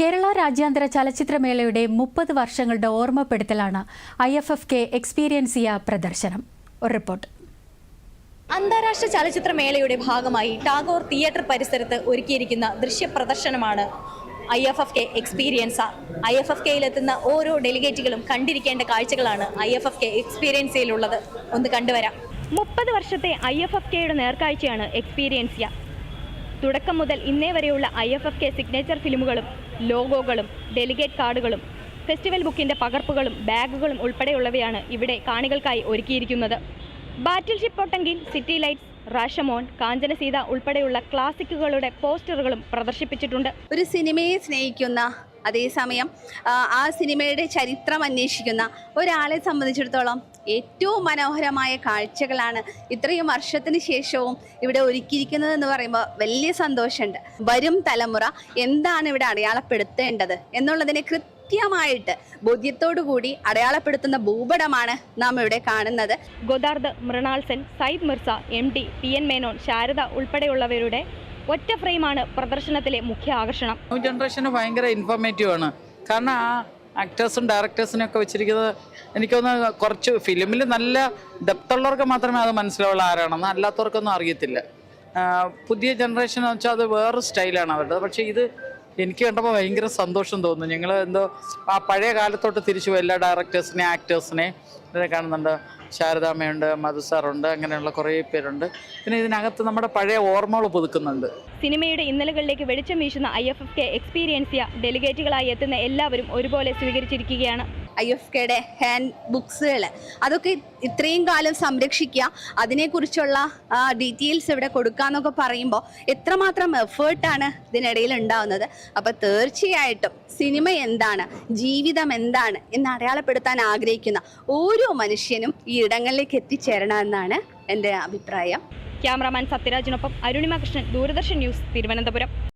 കേരള രാജ്യാന്തര ചലച്ചിത്രമേളയുടെ മുപ്പത് വർഷങ്ങളുടെ ഓർമ്മപ്പെടുത്തലാണ് I F F K Experiencia പ്രദർശനം. ഒരു റിപ്പോർട്ട്. അന്താരാഷ്ട്ര ചലച്ചിത്രമേളയുടെ ഭാഗമായി ടാഗോർ തിയേറ്റർ പരിസരത്ത് ഒരുക്കിയിരിക്കുന്ന ദൃശ്യ പ്രദർശനമാണ് I F F K Experiencia I F F കെയിലെത്തുന്ന ഓരോ ഡെലിഗേറ്റുകളും കണ്ടിരിക്കേണ്ട കാഴ്ചകളാണ് ഐ എഫ് എഫ് കെ എക്സ്പീരിയൻസിയിലുള്ളത് ഒന്ന് കണ്ടുവരാം. മുപ്പത് വർഷത്തെ ഐ എഫ് എഫ് കെയുടെ നേർക്കാഴ്ചയാണ് എക്സ്പീരിയൻസിയ തുടക്കം മുതൽ ഇന്നേ വരെയുള്ള I F F K signature ഫിലിമുകളും ലോഗോകളും ഡെലിഗേറ്റ് കാർഡുകളും ഫെസ്റ്റിവൽ ബുക്കിന്റെ പകർപ്പുകളും ബാഗുകളും ഉൾപ്പെടെയുള്ളവയാണ് ഇവിടെ കാണികൾക്കായി ഒരുക്കിയിരിക്കുന്നത്. Battleship city lights Rashomon Kanchana Sita ഉൾപ്പെടെയുള്ള ക്ലാസിക്കുകളുടെ പോസ്റ്ററുകളും പ്രദർശിപ്പിച്ചിട്ടുണ്ട്. ഒരു സിനിമയെ സ്നേഹിക്കുന്ന അതേസമയം ആ സിനിമയുടെ ചരിത്രം അന്വേഷിക്കുന്ന ഒരാളെ സംബന്ധിച്ചിടത്തോളം ഏറ്റവും മനോഹരമായ കാഴ്ചകളാണ് ഇത്രയും വർഷത്തിന് ശേഷവും ഇവിടെ ഒരുക്കിയിരിക്കുന്നത് എന്ന് പറയുമ്പോൾ വലിയ സന്തോഷമുണ്ട്. വരും തലമുറ എന്താണ് ഇവിടെ അടയാളപ്പെടുത്തേണ്ടത് എന്നുള്ളതിനെ കൃത്യമായിട്ട് ബോധ്യത്തോടു കൂടി അടയാളപ്പെടുത്തുന്ന ഭൂപടമാണ് നാം ഇവിടെ കാണുന്നത്. Godard Mrinal Sen Syed Mirza M D P N Menon Sharada ഉൾപ്പെടെയുള്ളവരുടെ ഒറ്റ ഫ്രെയിമാണ് പ്രദർശനത്തിലെ മുഖ്യ ആകർഷണം. ജനറേഷന് ഭയങ്കര ഇൻഫോർമേറ്റീവ് ആണ്. കാരണം ആ ആക്ടേഴ്സും ഡയറക്ടേഴ്സിനും ഒക്കെ വെച്ചിരിക്കുന്നത് എനിക്കൊന്ന് കുറച്ച് ഫിലിമിൽ നല്ല ഡെപ്ത് ഉള്ളവർക്ക് മാത്രമേ അത് മനസ്സിലാവുള്ള ആരാണെന്ന്. അല്ലാത്തവർക്കൊന്നും അറിയത്തില്ല. പുതിയ ജനറേഷൻ എന്ന് വെച്ചാൽ അത് വേറൊരു സ്റ്റൈലാണ് അവരുടെ. പക്ഷേ ഇത് എനിക്ക് കണ്ടപ്പോൾ ഭയങ്കര സന്തോഷം തോന്നുന്നു. ഞങ്ങൾ എന്തോ ആ പഴയ കാലത്തോട്ട് തിരിച്ചു എല്ലാ ഡയറക്ടേഴ്സിനെ ആക്ടേഴ്സിനെ ഇതിനെ കാണുന്നുണ്ട്. ശാരദാമ്മയുണ്ട് മധു സാറുണ്ട് അങ്ങനെയുള്ള കുറേ പേരുണ്ട്. പിന്നെ ഇതിനകത്ത് നമ്മുടെ പഴയ ഓർമ്മകൾ പുതുക്കുന്നുണ്ട്. സിനിമയുടെ ഇന്നലകളിലേക്ക് വെളിച്ചം വീശുന്ന I F F K Experiencia ഡെലിഗേറ്റുകളായി എത്തുന്ന എല്ലാവരും ഒരുപോലെ സ്വീകരിച്ചിരിക്കുകയാണ്. ഐ എഫ് കെയുടെ ഹാൻഡ് ബുക്സുകൾ അതൊക്കെ ഇത്രയും കാലം സംരക്ഷിക്കുക. അതിനെക്കുറിച്ചുള്ള ഡീറ്റെയിൽസ് ഇവിടെ കൊടുക്കാന്നൊക്കെ പറയുമ്പോൾ എത്രമാത്രം എഫേർട്ടാണ് ഇതിനിടയിൽ ഉണ്ടാവുന്നത്. അപ്പോൾ തീർച്ചയായിട്ടും സിനിമ എന്താണ് ജീവിതം എന്താണ് എന്ന് അടയാളപ്പെടുത്താൻ ആഗ്രഹിക്കുന്ന ഓരോ മനുഷ്യനും ഈ ഇടങ്ങളിലേക്ക് എത്തിച്ചേരണമെന്നാണ് എന്റെ അഭിപ്രായം. ക്യാമറാമാൻ സത്യരാജിനൊപ്പം അരുണിമ കൃഷ്ണൻ ദൂരദർശൻ ന്യൂസ് തിരുവനന്തപുരം.